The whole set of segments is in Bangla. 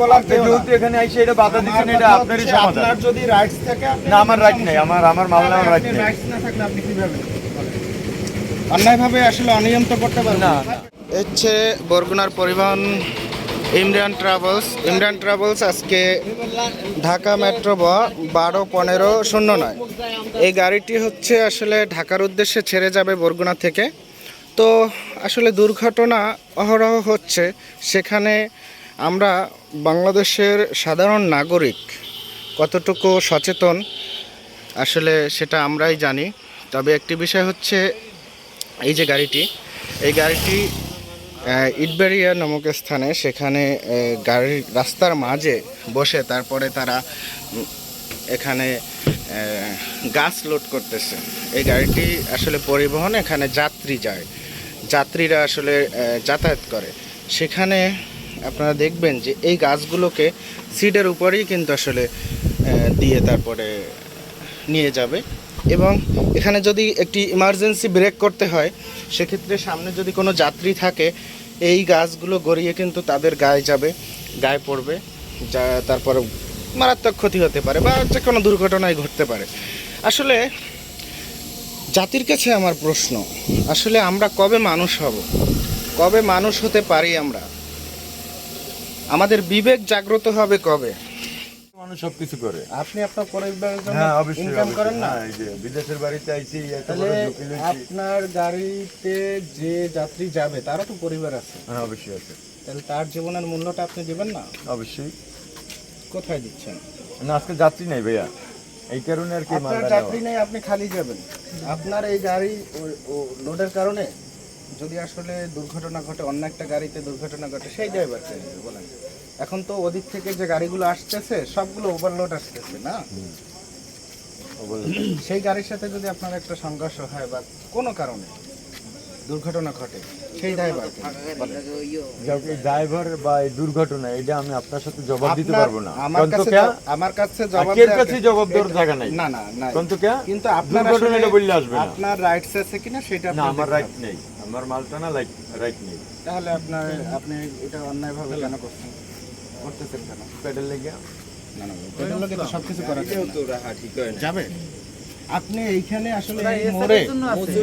বলার কেউ যেহেতু এখানে আইসে এটা বাধা দিচ্ছেন এটা আপনারই সমাধান। আপনার যদি রাইটস থাকে না আমার রাইট নেই আমার আমার মাল নেওয়ার রাইট নেই। রাইটস না থাকলে আপনি কীভাবে? অন্যায়ভাবে আসলে অনিয়ম তো করতে পারবেন না, না। হচ্ছে বরগুনার পরিবহন ইমরান ট্রাভেলস। ইমরান ট্রাভেলস আজকে ঢাকা মেট্রো ব বারো পনেরো শূন্য নয়। এই গাড়িটি হচ্ছে আসলে ঢাকার উদ্দেশ্যে ছেড়ে যাবে বরগুনা থেকে। তো আসলে দুর্ঘটনা অহরহ হচ্ছে। সেখানে আমরা বাংলাদেশের সাধারণ নাগরিক কতটুকু সচেতন? আসলে সেটা আমরাই জানি। তবে একটি বিষয় হচ্ছে এই যে গাড়িটি, এই গাড়িটি ইটবেরিয়া নামক স্থানে সেখানে গাড়ির রাস্তার মাঝে বসে তারপরে তারা এখানে গাছ লোড করতেছে। এই গাড়িটি আসলে পরিবহন এখানে যাত্রী যায়। যাত্রীরা আসলে যাতায়াত করে। সেখানে আপনারা দেখবেন যে এই গাছগুলোকে সিটের উপরেই কিন্তু আসলে দিয়ে তারপরে নিয়ে যাবে। এবং এখানে যদি একটি ইমার্জেন্সি ব্রেক করতে হয়, সেক্ষেত্রে সামনে যদি কোনো যাত্রী থাকে, এই গাছগুলো গড়িয়ে কিন্তু তাদের গায়ে যাবে, গায়ে পড়বে, যা তারপরে মারাত্মক ক্ষতি হতে পারে বা যে কোনো দুর্ঘটনায় ঘটতে পারে। আসলে জাতির কাছে আমার প্রশ্ন, আসলে আমরা কবে মানুষ হব? কবে মানুষ হতে পারি আমরা? আমাদের বিবেক জাগ্রত হবে কবে? মানুষ সবকিছু করে। আপনি আপনার পরিবারের জন্য হ্যাঁ অবশ্যই ইনকাম করেন না? হ্যাঁ, এই যে বিদেশের বাড়িতে আইছি এত বড় ঝুঁকি লইছি। আপনার গাড়িতে যে যাত্রী যাবে তারও তো পরিবার আছে। হ্যাঁ অবশ্যই আছে। তাহলে তার জীবনের মূল্যটা আপনি দিবেন না? অবশ্যই। কোথায় দিচ্ছেন? না আজকে যাত্রী নাই ভাইয়া। এই কারণে আর কি আপনার মালটা যাত্রী। নেই আপনি খালি যাবেন। আপনার এই গাড়ি লোডের কারণে যদি আসলে দুর্ঘটনা ঘটে অন্য একটা গাড়িতে দুর্ঘটনা ঘটে সেই ড্রাইভার নেবে বলেন। এখন তো ওদিক থেকে যে গাড়িগুলো আসতেছে সবগুলো ওভারলোড আসতেছে না? সেই গাড়ির সাথে যদি আপনার একটা সংঘর্ষ হয় বা কোনো কারণে দুর্ঘটনা ঘটে সেই ড্রাইভার ড্রাইভার বা এই দুর্ঘটনা এটা আমি আপনার সাথে জবাব দিতে পারব না। আমার কাছে আমার কাছে জবাব দেওয়ার- কাছে জবাব দেওয়ার জায়গা নাই। না না? কিন্তু আপনার দুর্ঘটনা এটা বললে আসবে না। আপনার রাইটস আছে কিনা সেটা না আমার রাইট নেই। আমার মালটা না লাইক রাইট নেই। তাহলে আপনার আপনি এটা অন্যায়ভাবে কেন করছেন? করতেছেন কেন? পেডেল লেগে? না না পেট্রোল লোকে তো সবকিছু করা যাবে না। যাবে? আপনি এইখানে আসলে এই মোড়ে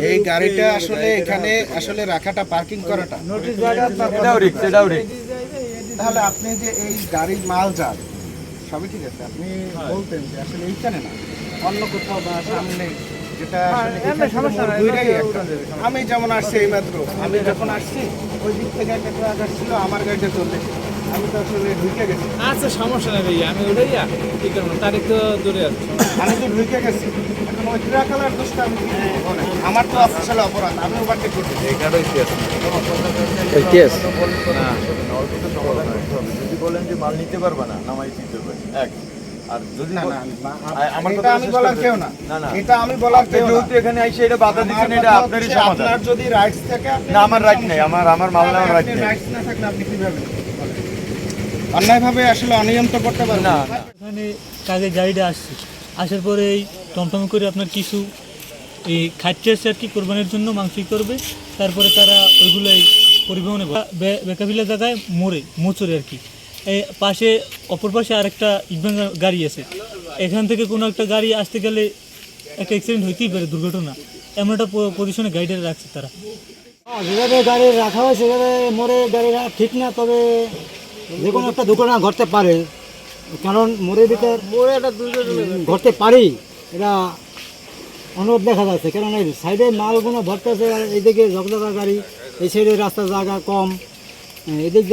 এই গাড়িটা আসলে এখানে আসলে রাখাটা পার্কিং করাটা। এটাও রিক্স এটাও রিক্স তাহলে আপনি যে এই গাড়ির মাল যান সবই ঠিক আছে। আপনি বলতেন যে আসলে এইখানে না অন্য কোথাও বা সামনে যেটা আসলে একটা- আমি যেমন আসছি এই মাত্র আমি যখন আসছি ওই দিক থেকে একটা ট্রাক আসছিল আমার গাড়িটা চলে আমি তো আসলে ঢুকে গেছি। আচ্ছা সমস্যা নেই ভাইয়া আমি ওটাই কি করব? তারিখ তো দূরে আছে। আমি তো ঢুকে গেছি। এখন ওই ট্রাক আলার দোষটা আমি? আমার তো অফিসিয়াল অপরাধ আমি ওভারটেক করছি। অল্প তো সমাধান করতে হবে। যদি বলেন যে মাল নিতে পারবে না নামাই দিতে হবে। এক। আর যদি আমার কথা আমি বলার কেউ না। না, না। এটা আমি বলার কেউ যেহেতু এখানে আইসে এটা বাধা দিচ্ছেন এটা আপনারই সমাধান। আপনার যদি রাইটস থাকে না আমার রাইট নেই আমার আমার মাল নেওয়ার রাইট নেই। রাইটস না থাকলে আপনি কীভাবে অন্যায়ভাবে আসলে অনিয়ম তো করতে পারবেন। না না। না কাজে গাড়িটা আসছে। আসার পরে এই টমটম করে আপনার কিছু এই খাচ্ছে আর কি কোরবানির জন্য মাংসই করবে। তারপরে তারা ওইগুলো এই পরিবহনে বেকাবিলা জায়গায় মোড়ে মোচরে আর কি। পাশে অপর পাশে আরেকটা ইভেন গাড়ি আছে। এখান থেকে কোনো একটা গাড়ি আসতে গেলে একটা অ্যাক্সিডেন্ট হইতেই পারে দুর্ঘটনা। এমন একটা পজিশনে গাড়িটা রাখছে তারা। হ্যাঁ, যেভাবে গাড়ি রাখা হয় সেভাবে মোড়ে গাড়ি রাখা ঠিক না তবে যে কোনো একটা দুর্ঘটনা ঘটতে পারে। কারণ মোড়ের ভিতর উম, ঘটতে পারি। এটা অনুরোধ দেখা যাচ্ছে। কারণ এই সাইডে মালগুলো ভরতেছে আর এইদিকে ঝকঝকা গাড়ি এই সাইডে রাস্তার জায়গা কম। এদিক